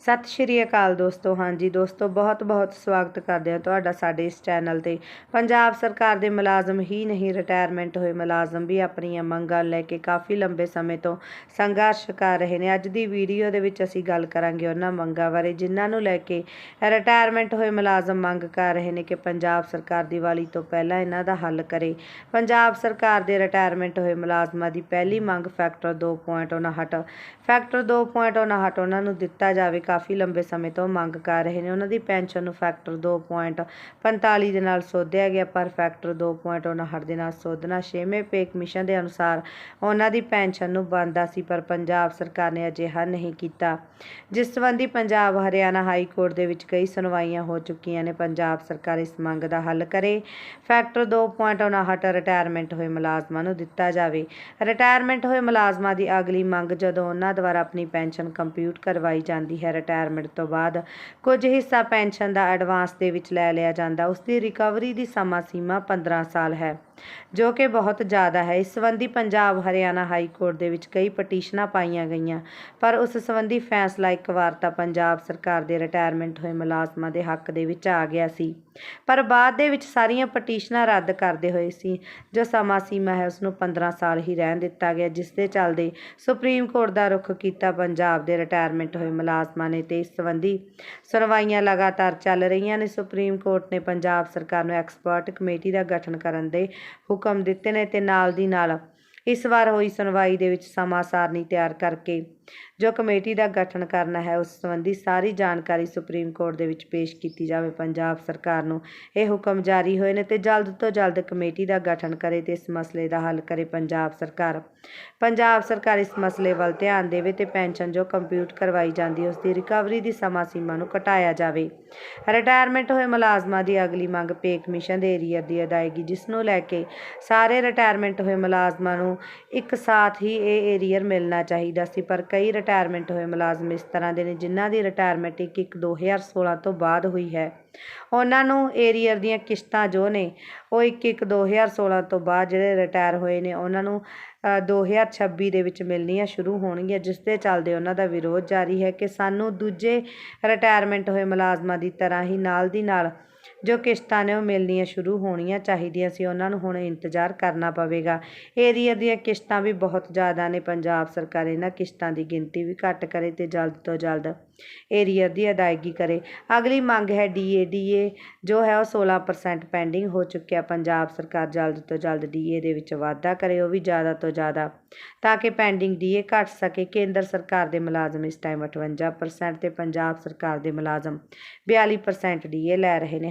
ਸਤਿ ਸ਼੍ਰੀ ਅਕਾਲ ਦੋਸਤੋ। ਹਾਂਜੀ ਦੋਸਤੋ, ਬਹੁਤ ਬਹੁਤ ਸਵਾਗਤ ਕਰਦੇ ਹਾਂ ਤੁਹਾਡਾ ਸਾਡੇ ਇਸ ਚੈਨਲ ਤੇ। ਪੰਜਾਬ ਸਰਕਾਰ ਦੇ ਮੁਲਾਜ਼ਮ ਹੀ ਨਹੀਂ ਰਿਟਾਇਰਮੈਂਟ ਹੋਏ ਮੁਲਾਜ਼ਮ ਵੀ ਆਪਣੀਆਂ ਮੰਗਾਂ ਲੈ ਕੇ ਕਾਫੀ ਲੰਬੇ ਸਮੇਂ ਤੋਂ ਸੰਘਰਸ਼ ਕਰ ਰਹੇ ਨੇ। ਅੱਜ ਦੀ ਵੀਡੀਓ ਦੇ ਵਿੱਚ ਅਸੀਂ ਗੱਲ ਕਰਾਂਗੇ ਉਹਨਾਂ ਮੰਗਾਂ ਬਾਰੇ ਜਿਨ੍ਹਾਂ ਨੂੰ ਲੈ ਕੇ ਰਿਟਾਇਰਮੈਂਟ ਹੋਏ ਮੁਲਾਜ਼ਮ ਮੰਗ ਕਰ ਰਹੇ ਨੇ ਕਿ ਪੰਜਾਬ ਸਰਕਾਰ ਦੀਵਾਲੀ ਤੋਂ ਪਹਿਲਾਂ ਇਹਨਾਂ ਦਾ ਹੱਲ ਕਰੇ। ਪੰਜਾਬ ਸਰਕਾਰ ਦੇ ਰਿਟਾਇਰਮੈਂਟ ਹੋਏ ਮੁਲਾਜ਼ਮਾਂ ਦੀ ਪਹਿਲੀ ਮੰਗ ਫੈਕਟਰ 2.59 ਫੈਕਟਰ 2.59 ਉਹਨਾਂ ਨੂੰ ਦਿੱਤਾ ਜਾਵੇ। ਕਾਫੀ ਲੰਬੇ ਸਮੇਂ ਤੋਂ ਮੰਗ ਕਰ ਰਹੇ ਨੇ। ਉਹਨਾਂ ਦੀ ਪੈਨਸ਼ਨ ਨੂੰ ਫੈਕਟਰ 2.45 ਦੇ ਨਾਲ ਸੋਧਿਆ ਗਿਆ, ਪਰ ਫੈਕਟਰ 2.59 ਦੇ ਨਾਲ ਸੋਧਣਾ ਛੇਵੇਂ ਪੇ ਕਮਿਸ਼ਨ ਦੇ ਅਨੁਸਾਰ ਉਹਨਾਂ ਦੀ ਪੈਨਸ਼ਨ ਨੂੰ ਬਣਦਾ ਸੀ, ਪਰ ਪੰਜਾਬ ਸਰਕਾਰ ਨੇ ਅਜਿਹਾ ਨਹੀਂ ਕੀਤਾ। ਜਿਸ ਸੰਬੰਧੀ ਪੰਜਾਬ, ਹਰਿਆਣਾ ਹਾਈ ਕੋਰਟ ਦੇ ਵਿੱਚ ਕਈ ਸੁਣਵਾਈਆਂ ਹੋ ਚੁੱਕੀਆਂ ਨੇ। ਪੰਜਾਬ ਸਰਕਾਰ ਇਸ ਮੰਗ ਦਾ ਹੱਲ ਕਰੇ। ਫੈਕਟਰ 2.59 ਰਿਟਾਇਰਮੈਂਟ ਹੋਏ ਮੁਲਾਜ਼ਮਾਂ ਨੂੰ ਦਿੱਤਾ ਜਾਵੇ। ਰਿਟਾਇਰਮੈਂਟ ਹੋਏ ਮੁਲਾਜ਼ਮਾਂ ਦੀ ਅਗਲੀ ਮੰਗ ਜਦੋਂ ਉਹਨਾਂ ਦੁਆਰਾ ਆਪਣੀ ਪੈਨਸ਼ਨ ਕੰਪਿਊਟ ਕਰਵਾਈ ਜਾਂਦੀ ਹੈ ਰਿਟਾਇਰਮੈਂਟ ਤੋਂ ਬਾਅਦ ਕੁਝ ਹਿੱਸਾ ਪੈਨਸ਼ਨ ਦਾ ਐਡਵਾਂਸ ਦੇ ਵਿੱਚ ਲੈ ਲਿਆ ਜਾਂਦਾ। ਉਸ ਦੀ ਰਿਕਵਰੀ ਦੀ ਸਮਾਂ ਸੀਮਾ 15 ਸਾਲ ਹੈ। ਜੋ ਕਿ ਬਹੁਤ ਜ਼ਿਆਦਾ ਹੈ। ਇਸ ਸੰਬੰਧੀ ਪੰਜਾਬ, ਹਰਿਆਣਾ ਹਾਈ ਕੋਰਟ ਦੇ ਵਿੱਚ ਕਈ ਪਟੀਸ਼ਨਾਂ ਪਾਈਆਂ ਗਈਆਂ, ਪਰ ਉਸ ਸੰਬੰਧੀ ਫੈਸਲਾ ਇੱਕ ਵਾਰ ਤਾਂ ਪੰਜਾਬ ਸਰਕਾਰ ਦੇ ਰਿਟਾਇਰਮੈਂਟ ਹੋਏ ਮੁਲਾਜ਼ਮਾਂ ਦੇ ਹੱਕ ਦੇ ਵਿੱਚ ਆ ਗਿਆ ਸੀ। ਪਰ ਬਾਅਦ ਦੇ ਵਿੱਚ ਸਾਰੀਆਂ ਪਟੀਸ਼ਨਾਂ ਰੱਦ ਕਰਦੇ ਹੋਏ ਸੀ, ਜੋ ਸਮਾਂ ਸੀਮਾ ਹੈ ਉਸ ਨੂੰ 15 ਸਾਲ ਹੀ ਰਹਿਣ ਦਿੱਤਾ ਗਿਆ, ਜਿਸ ਦੇ ਚੱਲਦੇ ਸੁਪਰੀਮ ਕੋਰਟ ਦਾ ਰੁਖ ਕੀਤਾ ਪੰਜਾਬ ਦੇ ਰਿਟਾਇਰਮੈਂਟ ਹੋਏ ਮੁਲਾਜ਼ਮਾਂ ਨੇ ਤੇ ਇਸ ਸੰਬੰਧੀ ਸੁਣਵਾਈਆਂ ਲਗਾਤਾਰ ਚੱਲ ਰਹੀਆਂ ਨੇ। ਸੁਪਰੀਮ ਕੋਰਟ ਨੇ ਪੰਜਾਬ ਸਰਕਾਰ ਨੂੰ ਐਕਸਪਰਟ ਕਮੇਟੀ ਦਾ ਗਠਨ ਕਰਨ ਦੇ ਹੁਕਮ ਦਿੱਤੇ ਨੇ ਤੇ ਨਾਲ ਦੀ ਨਾਲ ਇਸ ਵਾਰ ਹੋਈ ਸੁਣਵਾਈ ਦੇ ਵਿੱਚ ਸਮਾਂ ਸਾਰਨੀ ਤਿਆਰ ਕਰਕੇ ਜੋ ਕਮੇਟੀ ਦਾ ਗਠਨ ਕਰਨਾ ਹੈ, ਉਸ ਸੰਬੰਧੀ ਸਾਰੀ ਜਾਣਕਾਰੀ ਸੁਪਰੀਮ ਕੋਰਟ ਦੇ ਵਿੱਚ ਪੇਸ਼ ਕੀਤੀ ਜਾਵੇ। ਪੰਜਾਬ ਸਰਕਾਰ ਨੂੰ ਇਹ ਹੁਕਮ ਜਾਰੀ ਹੋਏ ਨੇ ਤੇ ਜਲਦ ਤੋਂ ਜਲਦ ਕਮੇਟੀ ਦਾ ਗਠਨ ਕਰੇ ਤੇ ਇਸ ਮਸਲੇ ਦਾ ਹੱਲ ਕਰੇ ਪੰਜਾਬ ਸਰਕਾਰ। ਪੰਜਾਬ ਸਰਕਾਰ ਇਸ ਮਸਲੇ ਵੱਲ ਧਿਆਨ ਦੇਵੇ ਤੇ ਪੈਨਸ਼ਨ ਜੋ ਕੰਪਿਊਟ ਕਰਵਾਈ ਜਾਂਦੀ ਉਸ ਦੀ ਰਿਕਵਰੀ ਦੀ ਸਮਾਂ ਸੀਮਾ ਨੂੰ ਘਟਾਇਆ ਜਾਵੇ। ਰਿਟਾਇਰਮੈਂਟ ਹੋਏ ਮੁਲਾਜ਼ਮਾਂ ਦੀ ਅਗਲੀ ਮੰਗ ਪੇ ਕਮਿਸ਼ਨ ਦੇ ਏਰੀਅਰ ਦੀ ਅਦਾਇਗੀ, ਜਿਸ ਨੂੰ ਲੈ ਕੇ ਸਾਰੇ ਰਿਟਾਇਰਮੈਂਟ ਹੋਏ ਮੁਲਾਜ਼ਮਾਂ ਨੂੰ ਇੱਕ ਸਾਥ ਹੀ ਇਹ ਏਰੀਅਰ ਮਿਲਣਾ ਚਾਹੀਦਾ ਸੀ, ਪਰ ਕਈ ਰਿਟਾਇਰਮੈਂਟ ਹੋਏ ਮੁਲਾਜ਼ਮ ਇਸ ਤਰ੍ਹਾਂ ਦੇ ਨੇ ਜਿਨ੍ਹਾਂ ਦੀ ਰਿਟਾਇਰਮੈਂਟ ਇੱਕ ਇੱਕ 2016 ਤੋਂ ਬਾਅਦ ਹੋਈ ਹੈ। ਉਹਨਾਂ ਨੂੰ ਏਰੀਅਰ ਦੀਆਂ ਕਿਸ਼ਤਾਂ ਜੋ ਨੇ, ਉਹ ਇੱਕ ਇੱਕ 2016 ਤੋਂ ਬਾਅਦ ਜਿਹੜੇ ਰਿਟਾਇਰ ਹੋਏ ਨੇ, ਉਹਨਾਂ ਨੂੰ 2026 ਦੇ ਵਿੱਚ ਮਿਲਣੀਆਂ ਸ਼ੁਰੂ ਹੋਣਗੀਆਂ, ਜਿਸ ਦੇ ਚੱਲਦੇ ਉਹਨਾਂ ਦਾ ਵਿਰੋਧ ਜਾਰੀ ਹੈ ਕਿ ਸਾਨੂੰ ਦੂਜੇ ਰਿਟਾਇਰਮੈਂਟ ਹੋਏ ਮੁਲਾਜ਼ਮਾਂ ਦੀ ਤਰ੍ਹਾਂ ਹੀ ਨਾਲ ਦੀ ਨਾਲ ਜੋ ਕਿਸ਼ਤਾਂ ਨੇ ਉਹ ਮਿਲਣੀਆਂ ਸ਼ੁਰੂ ਹੋਣੀਆਂ ਚਾਹੀਦੀਆਂ ਸੀ, ਉਹਨਾਂ ਨੂੰ ਹੁਣ ਇੰਤਜ਼ਾਰ ਕਰਨਾ ਪਵੇਗਾ। ਏਰੀਆ ਦੀਆਂ ਕਿਸ਼ਤਾਂ ਵੀ ਬਹੁਤ ਜ਼ਿਆਦਾ ਨੇ, ਪੰਜਾਬ ਸਰਕਾਰ ਇਹਨਾਂ ਕਿਸ਼ਤਾਂ ਦੀ ਗਿਣਤੀ ਵੀ ਘੱਟ ਕਰੇ ਤੇ ਜਲਦ ਤੋਂ ਜਲਦ ਏਰੀਅਰ ਦੀ ਅਦਾਇਗੀ ਕਰੇ। ਅਗਲੀ ਮੰਗ ਹੈ ਡੀਏ ਡੀਏ ਜੋ ਹੈ ਉਹ 16% ਪੈਂਡਿੰਗ ਹੋ ਚੁੱਕਿਆ। ਪੰਜਾਬ ਸਰਕਾਰ ਜਲਦ ਤੋਂ ਜਲਦ ਡੀਏ ਦੇ ਵਿੱਚ ਵਾਧਾ ਕਰੇ, ਉਹ ਵੀ ਜ਼ਿਆਦਾ ਤੋਂ ਜ਼ਿਆਦਾ, ਤਾਂ ਕਿ ਪੈਂਡਿੰਗ ਡੀਏ ਘਟ ਸਕੇ। ਕੇਂਦਰ ਸਰਕਾਰ ਦੇ ਮੁਲਾਜ਼ਮ ਇਸ ਟਾਈਮ 58% ਤੇ ਪੰਜਾਬ ਸਰਕਾਰ ਦੇ ਮੁਲਾਜ਼ਮ 42% ਡੀਏ ਲੈ ਰਹੇ ਨੇ।